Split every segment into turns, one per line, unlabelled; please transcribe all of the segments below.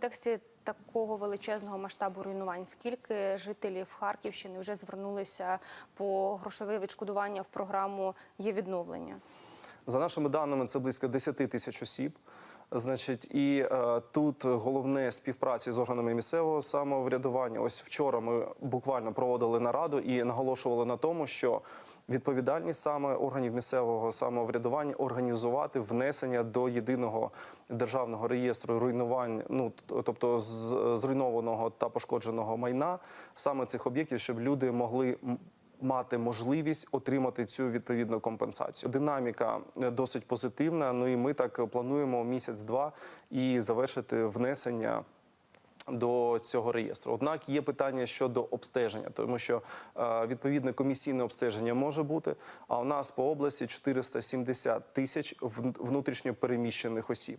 контексті такого величезного масштабу руйнувань, скільки жителів Харківщини вже звернулися по грошове відшкодування в програму є відновлення?
За нашими даними, це близько 10 тисяч осіб. Значить, і е, тут головне співпраці з органами місцевого самоврядування. Ось вчора ми буквально проводили нараду і наголошували на тому, що відповідальність саме органів місцевого самоврядування організувати внесення до єдиного державного реєстру руйнувань, ну тобто з- зруйнованого та пошкодженого майна саме цих об'єктів, щоб люди могли мати можливість отримати цю відповідну компенсацію. Динаміка е, досить позитивна. Ну і ми так плануємо місяць-два і завершити внесення. До цього реєстру, однак є питання щодо обстеження, тому що е, відповідне комісійне обстеження може бути. А у нас по області 470 тисяч вн- внутрішньо переміщених осіб.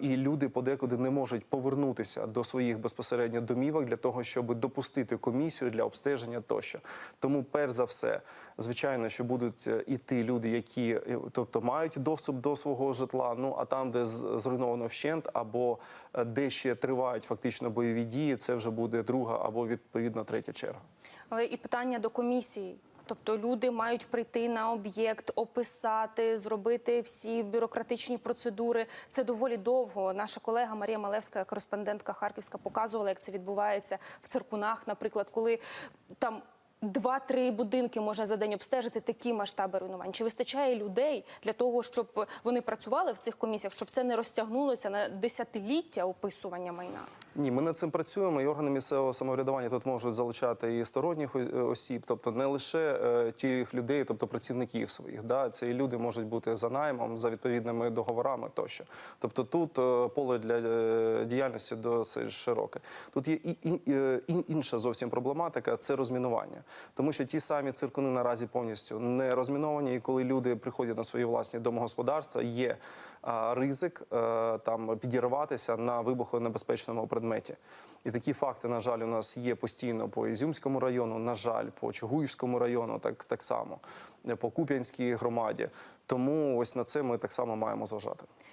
І люди подекуди не можуть повернутися до своїх безпосередньо домівок для того, щоб допустити комісію для обстеження тощо. Тому, перш за все, звичайно, що будуть е, іти люди, які е, тобто мають доступ до свого житла. Ну а там, де зруйновано вщент, або е, де ще тривають фактично бойові дії, це вже буде друга або відповідно третя черга.
Але і питання до комісії. Тобто люди мають прийти на об'єкт, описати, зробити всі бюрократичні процедури. Це доволі довго. Наша колега Марія Малевська, кореспондентка Харківська, показувала, як це відбувається в циркунах, наприклад, коли там. Два-три будинки можна за день обстежити такі масштаби руйнувань. Чи вистачає людей для того, щоб вони працювали в цих комісіях, щоб це не розтягнулося на десятиліття описування майна?
Ні, ми над цим працюємо, і органи місцевого самоврядування тут можуть залучати і сторонніх осіб, тобто не лише е, тих людей, тобто працівників своїх. Да? Це і люди можуть бути за наймом, за відповідними договорами тощо. Тобто тут е, поле для е, діяльності досить широке. Тут є і, і, е, і інша зовсім проблематика це розмінування. Тому що ті самі циркуни наразі повністю не розміновані, і коли люди приходять на свої власні домогосподарства, є ризик е, там підірватися на вибухонебезпечному предметі. І такі факти, на жаль, у нас є постійно по Ізюмському району, на жаль, по Чугуївському району, так, так само, по Куп'янській громаді. Тому ось на це ми так само маємо зважати.